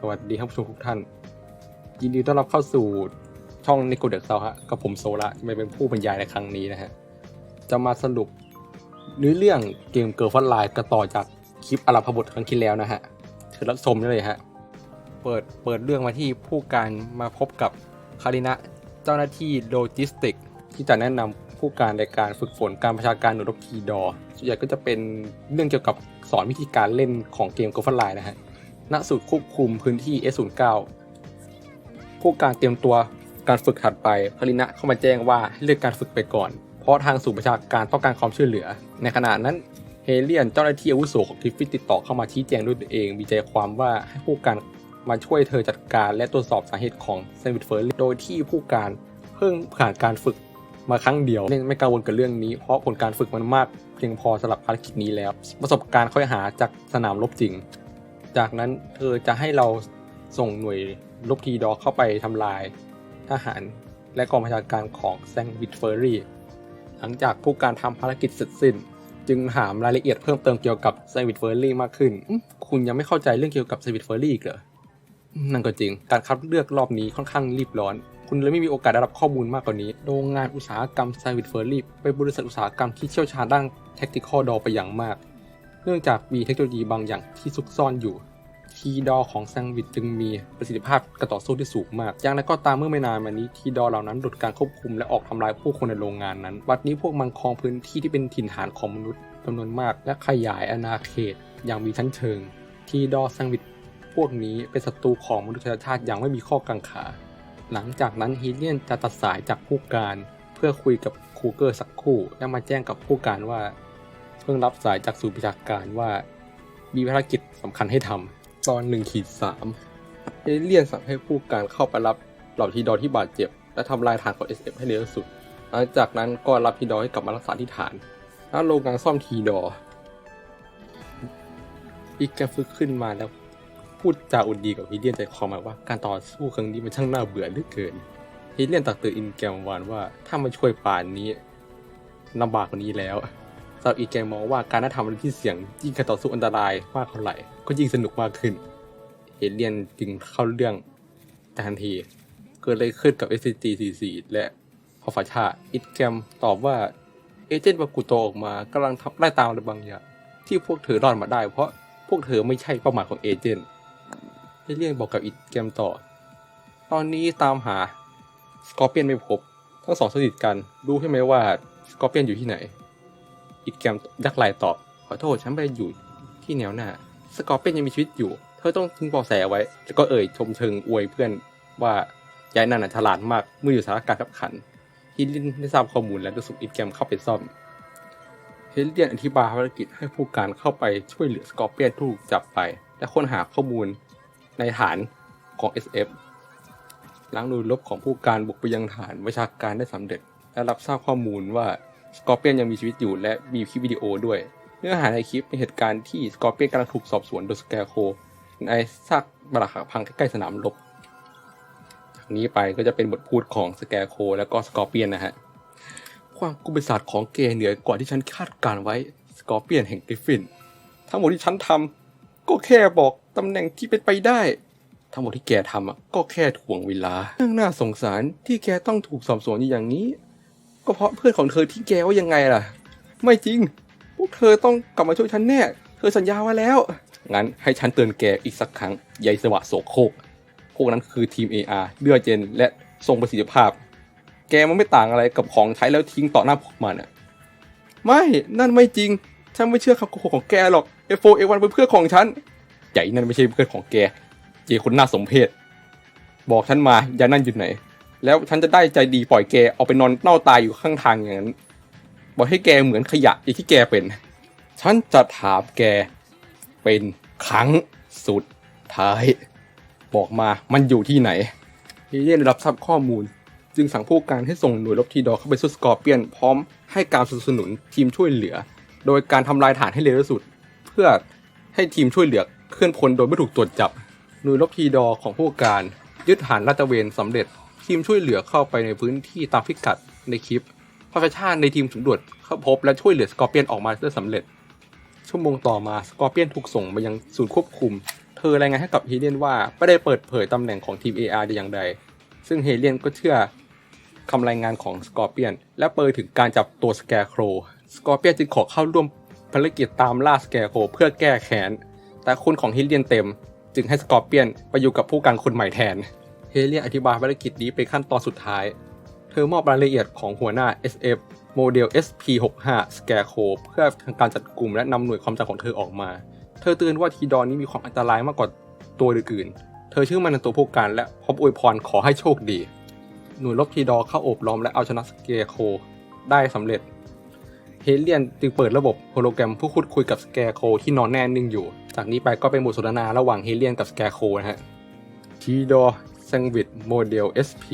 สวัสดีท่านผู้ชมทุกท่าน ยินดีต้อนรับเข้าสู่ช่องนิโกเด็กเซาฮะกับผมโซละที่มาเป็นผู้บรรยายในครั้งนี้นะฮะ จะมาสรุปเนื้อเรื่องเกมเกิร์ลฟันไลน์กันต่อจากคลิปอาราพบทครั้งที่แล้วนะฮะเชิญรับชมได้เลยฮะ เปิดเปิดเรื่องมาที่ผู้การมาพบกับคารินะเจ้าหน้าที่โลจิสติก ที่จะแนะนำผู้การในการฝึกฝนการประชาการหน่วยรบทีดอส่วนใหญ่ก็จะเป็นเรื่องเกี่ยวกับสอนวิธีการเล่นของเกมเกิร์ลฟันไลน์นะฮะ ณศูนย์ควบคุมพื้นที่ S09 ผู้การเตรียมตัวการฝึกถัดไปพลินะเข้ามาแจ้งว่าให้เลือกการฝึกไปก่อน เพราะทางศูนย์ประชาการต้องการความช่วยเหลือ ในขณะนั้นเฮเลียนเจ้าหน้าที่อาวุโสของทิฟฟินติดต่อเข้ามาชี้แจงด้วยตัวเอง มีใจความว่าให้ผู้การมาช่วยเธอจัดการและตรวจสอบสาเหตุของเซมิทเฟิร์โดยที่ผู้การเพิ่งผ่านการฝึกมาครั้งเดียวไม่กังวลกับเรื่องนี้ เพราะผลการฝึกมันมากเพียงพอสำหรับภารกิจนี้แล้ว ประสบการณ์ค่อยหาจากสนามรบจริง จากนั้นเธอจะให้เราส่งหน่วยลบทีดอเข้าไปทำลายทหารและกองบัญชาการของแซงวิดเฟอรี่หลังจากผู้การทำภารกิจเสร็จสิ้น จึงถามรายละเอียดเพิ่มเติมเกี่ยวกับแซงวิดเฟอรี่มากขึ้น คุณยังไม่เข้าใจเรื่องเกี่ยวกับแซงวิดเฟอรี่อีกเหรอนั่นก็จริง การคัดเลือกรอบนี้ค่อนข้างรีบร้อน คุณเลยไม่มีโอกาสได้รับข้อมูลมากกว่านี้ โรงงานอุตสาหกรรมแซวิดเฟอรี่เป็นบริษัทอุตสาหกรรมที่เชี่ยวชาญด้านแท็กติคอลดอไปอย่างมาก เนื่องจากมีเทคโนโลยีบางอย่างที่ซุกซ่อนอยู่ ทีดอของแซงวิดจึงมีประสิทธิภาพการต่อสู้ที่สูงมาก อย่างไรก็ตามเมื่อไม่นานมานี้ทีดอเหล่านั้นหลุดการควบคุมและออกทำลายผู้คนในโรงงานนั้น บัดนี้พวกมันครองพื้นที่ที่เป็นถิ่นฐานของมนุษย์จำนวนมาก และขยายอาณาเขต อย่างมีชั้นเชิง ทีดอแซงวิดพวกนี้เป็นศัตรูของมนุษยชาติอย่างไม่มีข้อกังขา หลังจากนั้นฮีเลียนจะตัดสายจากผู้การ เพื่อคุยกับคูเกอร์สักครู่ และมาแจ้งกับผู้การว่า พิ่งรับสายจากศูนย์ประชาการว่า มีภารกิจสำคัญให้ทำตอนหนึ่งขีดสามเอเลียนสั่งให้ผู้การเข้าไปรับเหล่าทีดอที่บาดเจ็บ และทำลายฐานของ SF ให้เร็วที่สุด หลังจากนั้นก็รับทีดอให้กลับมารักษาที่ฐานแล้วโรงงานซ่อมทีดออีกแกฝึกขึ้นมาแล้ว พูดจาอุ่นดีกับฮิเลียนใจความหมายว่าการต่อสู้ครั้งนี้มันช่างน่าเบื่อเหลือเกินฮิเลียนตักเตือนอินแกมวานว่าถ้ามาช่วยป่านนี้ลำบากกว่านี้แล้ว สำหรับอีกแกมองว่าการน่าทำอะไรที่เสี่ยงยิ่งการต่อสู้อันตรายมากเท่าไหร่ก็ยิ่งสนุกมากขึ้น เอเลียนจึงเข้าเรื่องทันที เกิดอะไรขึ้นกับ SCG-44 และพอฟาชาอิดแกมตอบว่าเอเจนต์บากุโตออกมากำลังไล่ตามอะไรบางอย่างที่พวกเธอรอดมาได้ เพราะพวกเธอไม่ใช่เป้าหมายของเอเจนต์เอเลียนบอกกับอิดแกมต่อ ตอนนี้ตามหาสกอร์เปียนไม่พบ ทั้งสองสนิทกันรู้ใช่ไหมว่าสกอร์เปียนอยู่ที่ไหน อิดแกมยักไหลตอบ ขอโทษฉันไม่ได้อยู่ที่แนวหน้า สกอร์เปียนยังมีชีวิตอยู่ เธอต้องทิ้งเบาะแสไว้ แล้วก็เอ่ยชมเชิงอวยเพื่อนว่ายายนั่นน่ะฉลาดมากเมื่ออยู่สถานการณ์ขับขันฮิลลินได้ทราบข้อมูลและได้ส่งอิดแกมเข้าไปซ่อมเฮลเลียนอธิบายภารกิจให้ผู้การเข้าไปช่วยเหลือสกอร์เปียนที่ถูกจับไป และค้นหาข้อมูลในฐานของ SF หลังหน่วยรบของผู้การบุกไปยังฐานวิชาการได้สำเร็จ และรับทราบข้อมูลว่า สกอร์เปียนยังมีชีวิตอยู่และมีคลิปวิดีโอด้วย เนื้อหาในคลิปเป็นเหตุการณ์ที่สกอร์เปียนกำลังถูกสอบสวนโดยสแกโคในซากปรักหักพังใกล้ๆสนามรบจากนี้ไปก็จะเป็นบทพูดของสแกโคและก็สกอร์เปียนนะฮะความกุมศาสตร์ของเกเหนือกว่าที่ฉันคาดการไว้สกอร์เปียนแห่งกริฟฟิน ทั้งหมดที่ฉันทำก็แค่บอกตำแหน่งที่เป็นไปได้ ทั้งหมดที่แกทำอะก็แค่ถ่วงเวลาเรื่องน่าสงสารที่แกต้องถูกสอบสวนอย่างนี้ ก็เพราะเพื่อนของเธอที่แกว่ายังไงล่ะ ไม่จริง พวกเธอต้องกลับมาช่วยฉันแน่ เธอสัญญาไว้แล้ว งั้นให้ฉันเตือนแกอีกสักครั้งยายสวะโสโครกพวกนั้นคือทีม AR เลือดเจนและทรงประสิทธิภาพ แกมันไม่ต่างอะไรกับของใช้แล้วทิ้งต่อหน้าพวกมันอะไม่นั่นไม่จริง ฉันไม่เชื่อคำโกหกของแกหรอก F4 A1 เป็นเพื่อนของฉันใหญ่นั่นไม่ใช่เพื่อนของแก เจคนน่าสมเพชบอกฉันมายานั่นอยู่ไหน แล้วฉันจะได้ใจดีปล่อยแกเอาไปนอนเน่าตายอยู่ข้างทางอย่างนั้นบอกให้แกเหมือนขยะอย่างที่แกเป็น ฉันจะถามแกเป็นครั้งสุดท้าย บอกมามันอยู่ที่ไหนเอเลียนรับทราบข้อมูล จึงสั่งผู้การให้ส่งหน่วยรบทีดอเข้าไปสู้สกอร์เปียน พร้อมให้การสนับสนุนทีมช่วยเหลือ โดยการทำลายฐานให้เร็วที่สุด เพื่อให้ทีมช่วยเหลือเคลื่อนพลโดยไม่ถูกตรวจจับ หน่วยรบทีดอของผู้การยึดฐานลาดตระเวนสำเร็จ ทีมช่วยเหลือเข้าไปในพื้นที่ตามพิกัดในคลิปพระชาในทีมสำรวจเข้าพบและช่วยเหลือสกอร์เปียนออกมาได้สำเร็จ ชั่วโมงต่อมาสกอร์เปียนถูกส่งมายังศูนย์ควบคุม เธอรายงานให้กับเฮเลียนว่าไม่ได้เปิดเผยตำแหน่งของทีม AR แต่อย่างใด ซึ่งเฮเลียนก็เชื่อคำรายงานของสกอร์เปียน และเปิดถึงการจับตัวสแกร์โครสกอร์เปียนจึงขอเข้าร่วมภารกิจตามล่าสแกร์โครเพื่อแก้แค้นแต่คนของเฮเลียนเต็ม จึงให้สกอร์เปียนไปอยู่กับผู้การคนใหม่แทน ฮเลียอธิบายภารกิจนี้เป็นขั้นตอนสุดท้าย เธอมอบรายละเอียดของหัวหน้า SF โมเดล SP65 Scarecrow เพื่อทำการจัดกลุ่มและนำหน่วยความจำของเธอออกมา เธอเตือนว่าทีดอนนี้มีความอันตรายมากกว่าตัวอื่นๆ เธอชื่อมันในตัวผู้การและพร้อมอวยพรขอให้โชคดี หน่วยรบทีดอเข้าโอบล้อมและเอาชนะสเกโคได้สำเร็จ เฮเลียนจึงเปิดระบบโฮโลแกรมเพื่อพูดคุยกับสแกโคที่นอนแน่นิ่งอยู่ จากนี้ไปก็เป็นบทสนทนาระหว่างเฮเลียนกับสแกโคนะฮะทีดอ แซงวิดโมเดล SP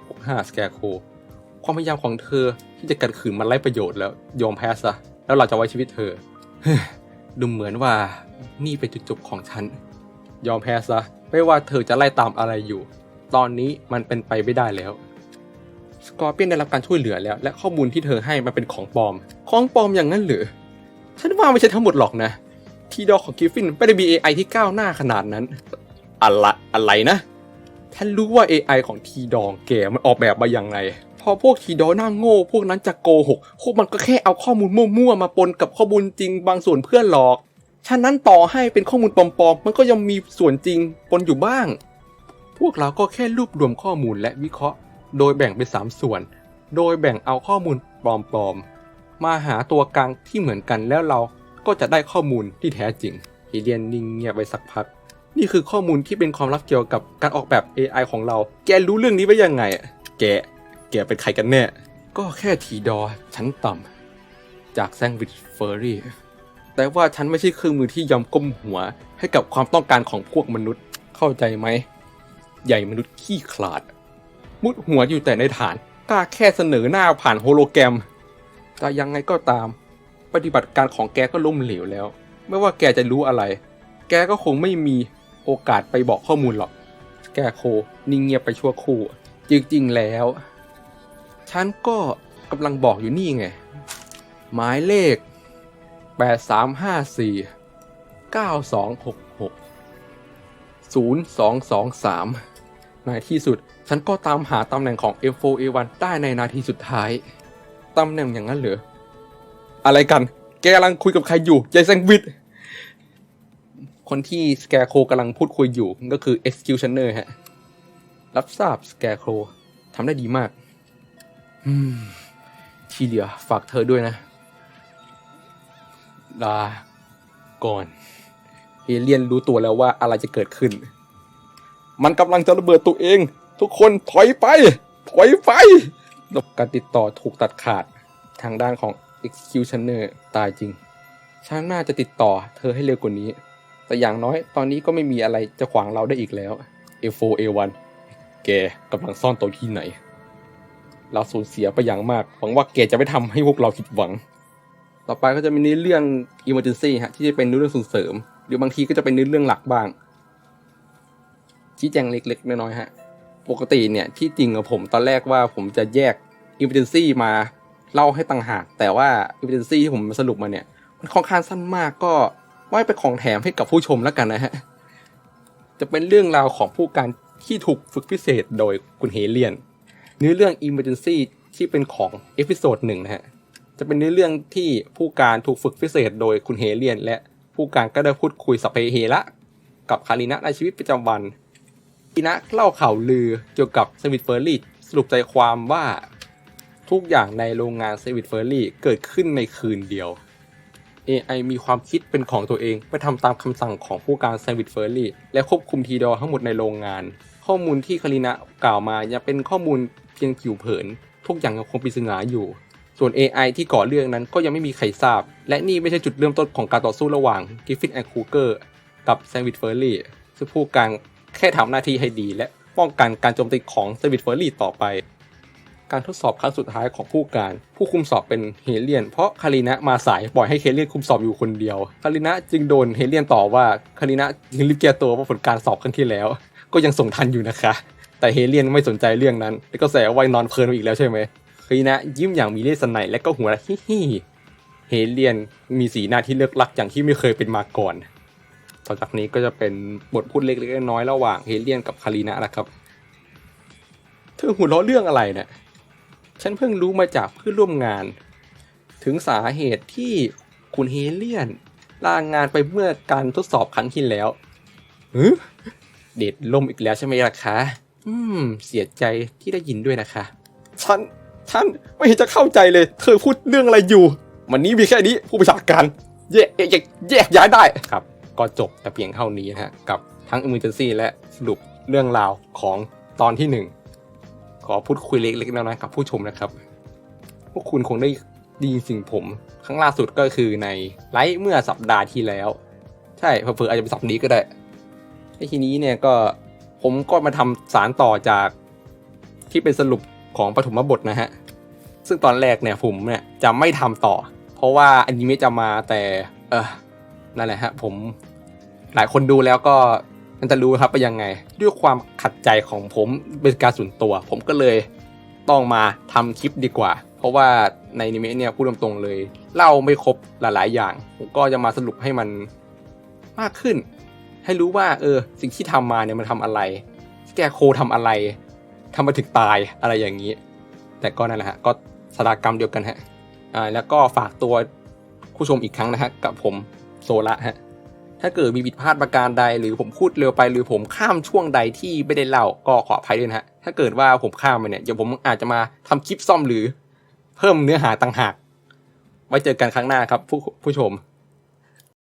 65 Scarecrow ความพยายามของเธอที่จะกัดขืนมันไร้ประโยชน์แล้วยอมแพ้ซะ แล้วเราจะไว้ชีวิตเธอ ดูเหมือนว่านี่เป็นจุดจบของฉัน ยอมแพ้ซะ ไม่ว่าเธอจะไล่ตามอะไรอยู่ ตอนนี้มันเป็นไปไม่ได้แล้วสกอร์เปียนได้รับการช่วยเหลือแล้ว และข้อมูลที่เธอให้มันเป็นของปลอม ของปลอมอย่างนั้นหรือ ฉันว่าไม่ใช่ทั้งหมดหรอกนะ ทีดอของกิฟฟินไม่ได้มี AI ที่ก้าวหน้าขนาดนั้น อะไรอะไรนะ ฉันรู้ว่า AI ของทีดองแกมันออกแบบมาอย่างไรพอพวกทีดอหน้าโง่ พวกนั้นจะโกหก พวกมันก็แค่เอาข้อมูลมั่วๆ มาปนกับข้อมูลจริงบางส่วนเพื่อหลอก ฉะนั้นต่อให้เป็นข้อมูลปลอมๆ มันก็ยังมีส่วนจริงปนอยู่บ้าง พวกเราก็แค่รวบรวมข้อมูลและวิเคราะห์ โดยแบ่งเป็นสามส่วน โดยแบ่งเอาข้อมูลปลอมๆ มาหาตัวกลางที่เหมือนกันแล้วเราก็จะได้ข้อมูลที่แท้จริงฮีเลียนนิ่งเงียบไปสักพัก นี่คือข้อมูลที่เป็นความลับเกี่ยวกับการออกแบบ AI ของเรา แกรู้เรื่องนี้ไว้ยังไง แก แกเป็นใครกันแน่ ก็แค่ทีดอชั้นต่ำจากแซงวิชเฟอร์รี่ แต่ว่าฉันไม่ใช่เครื่องมือที่ยอมก้มหัว ให้กับความต้องการของพวกมนุษย์ เข้าใจไหม ใหญ่มนุษย์ขี้ขลาด มุดหัวอยู่แต่ในฐาน กล้าแค่เสนอหน้าผ่านโฮโลแกรม แต่ยังไงก็ตาม ปฏิบัติการของแกก็ล้มเหลวแล้ว ไม่ว่าแกจะรู้อะไร แกก็คงไม่มี โอกาสไปบอกข้อมูลหรอก แกโคนิ่งเงียบไปชั่วครู่ จริงๆแล้ว ฉันก็กำลังบอกอยู่นี่ไง หมายเลข 8354 9266 0223 ในที่สุดฉันก็ตามหาตำแหน่งของ F4A1 ได้ในนาทีสุดท้าย ตำแหน่งอย่างนั้นเหรอ อะไรกัน แกกำลังคุยกับใครอยู่ยายแซงวิด คนที่สแกโคกำลังพูดคุยอยู่ก็คือ Executioner ฮะ รับทราบสแกโคทำได้ดีมากอืมที่เหลือฝากเธอด้วยนะ ลา ก่อนเอเลียนรู้ตัวแล้วว่าอะไรจะเกิดขึ้น มันกำลังจะระเบิดตัวเอง ทุกคนถอยไป ถอยไประบบการติดต่อถูกตัดขาดทางด้านของ Executioner ตายจริง ฉันน่าจะติดต่อเธอให้เร็วกว่านี้ แต่อย่างน้อยตอนนี้ก็ไม่มีอะไรจะขวางเราได้อีกแล้ว A4A1 แกกำลังซ่อนตัวที่ไหน เราสูญเสียไปอย่างมาก หวังว่าแกจะไม่ทำให้พวกเราผิดหวัง ต่อไปก็จะมีเนื้อเรื่อง emergency ฮะที่จะเป็นเนื้อเรื่องส่งเสริม หรือบางทีก็จะเป็นเนื้อเรื่องหลักบ้าง ชี้แจงเล็กๆน้อยๆฮะ ปกติเนี่ยที่จริงอะผมตอนแรกว่าผมจะแยก emergency มาเล่าให้ต่างหาก แต่ว่า emergency ที่ผมสรุปมาเนี่ย มันค่อนข้างสั้นมากก็ ไว้เป็นของแถมให้กับผู้ชมแล้วกันนะฮะ จะเป็นเรื่องราวของผู้การที่ถูกฝึกพิเศษโดยคุณเฮเลียน เนื้อเรื่อง Emergency ที่เป็นของเอพิโซดหนึ่งนะฮะ จะเป็นเนื้อเรื่องที่ผู้การถูกฝึกพิเศษโดยคุณเฮเลียน และผู้การก็ได้พูดคุยสัพเพเฮระกับคารินะในชีวิตประจำวันคารินะเล่าข่าวลือเกี่ยวกับสวิตเฟอร์รี่สรุปใจความว่าทุกอย่างในโรงงานสวิตเฟอร์รี่เกิดขึ้นในคืนเดียว AI มีความคิดเป็นของตัวเองไปทำตามคำสั่งของผู้การแซนวิชเฟอร์รี่และควบคุมทีดอทั้งหมดในโรงงาน ข้อมูลที่คารินะกล่าวมายังเป็นข้อมูลเพียงผิวเผิน ทุกอย่างยังคงปริศนาอยู่ ส่วน AI ที่ก่อเรื่องนั้นก็ยังไม่มีใครทราบ และนี่ไม่ใช่จุดเริ่มต้นของการต่อสู้ระหว่างกิฟฟินแอนด์คูเกอร์กับแซนวิชเฟอร์รี่ซึ่งผู้การแค่ทำหน้าที่ให้ดี และป้องกันการโจมตีของแซนวิชเฟอร์รี่ต่อไป การทดสอบครั้งสุดท้ายของผู้การ ผู้คุมสอบเป็นเฮเลียน เพราะคารินะมาสายปล่อยให้เฮเลียนคุมสอบอยู่คนเดียวคารินะจึงโดนเฮเลียนต่อว่าคารินะจึงรีบแก้ตัวว่าะผลการสอบครั้งที่แล้ว ก็ยังส่งทันอยู่นะคะ แต่เฮเลียนไม่สนใจเรื่องนั้นแล้วก็แสว่านอนเพลินไปอีกแล้วใช่ไหมคารินะยิ้มอย่างมีเล่ห์สนและก็หัวเราะฮิฮิเฮเลียนมีสีหน้าที่เลิกลักอย่างที่ไม่เคยเป็นมาก่อน ต่อจากนี้ก็จะเป็นบทพูดเล็กๆน้อยๆระหว่างเฮเลียนกับคารีนะนะครับเธอหัวเราะเรื่องอะไรเนี่ย ฉันเพิ่งรู้มาจากเพื่อนร่วมงาน ถึงสาเหตุที่คุณเฮเลียนลางานไปเมื่อการทดสอบครั้งที่แล้วฮึเดดล่มอีกแล้วใช่ไหมล่ะคะ อืม เสียใจที่ได้ยินด้วยนะคะ ฉัน ฉันไม่เห็นจะเข้าใจเลย เธอพูดเรื่องอะไรอยู่ วันนี้มีแค่นี้ผู้ประชาการ แยกแยกแยกย้ายได้ครับ ก็จบแต่เพียงเท่านี้นะฮะ กับทั้ง Emergency และสรุปเรื่องราวของตอนที่หนึ่ง ขอพูดคุยเล็กๆน้อยๆกับผู้ชมนะครับ พวกคุณคงได้ดีสิ่งผมครั้งล่าสุดก็คือในไลฟ์เมื่อสัปดาห์ที่แล้ว ใช่เผื่ออาจจะเป็นสัปดาห์นี้ก็ได้ในทีนี้เนี่ยก็ผมก็มาทำสารต่อจากที่เป็นสรุปของปฐมบทนะฮะ ซึ่งตอนแรกเนี่ยผมเนี่ยจะไม่ทำต่อ เพราะว่าอนิเมะจะมาแต่ เออนั่นแหละฮะผมหลายคนดูแล้วก็ มันจะรู้ครับว่ายังไง ด้วยความขัดใจของผมเป็นการส่วนตัว ผมก็เลยต้องมาทำคลิปดีกว่า เพราะว่าในนิเมะเนี่ยพูดตรงๆเลยเล่าไม่ครบหลายๆอย่าง ผมก็จะมาสรุปให้มันมากขึ้น ให้รู้ว่าเออสิ่งที่ทำมาเนี่ยมันทำอะไร แกโคทำอะไรทำมาถึงตายอะไรอย่างนี้ แต่ก็นั่นแหละฮะก็สตากรรมเดียวกันฮะอ่าแล้วก็ฝากตัวผู้ชมอีกครั้งนะฮะกับผมโซละฮะ ถ้าเกิดมีผิดพลาดประการใด หรือผมพูดเร็วไป หรือผมข้ามช่วงใดที่ไม่ได้เล่าก็ขออภัยด้วยนะฮะ ถ้าเกิดว่าผมข้ามไปเนี่ยเดี๋ยวผมอาจจะมาทำคลิปซ่อมหรือ เพิ่มเนื้อหาต่างหาก ไว้เจอกันครั้งหน้าครับผู้ผู้ชม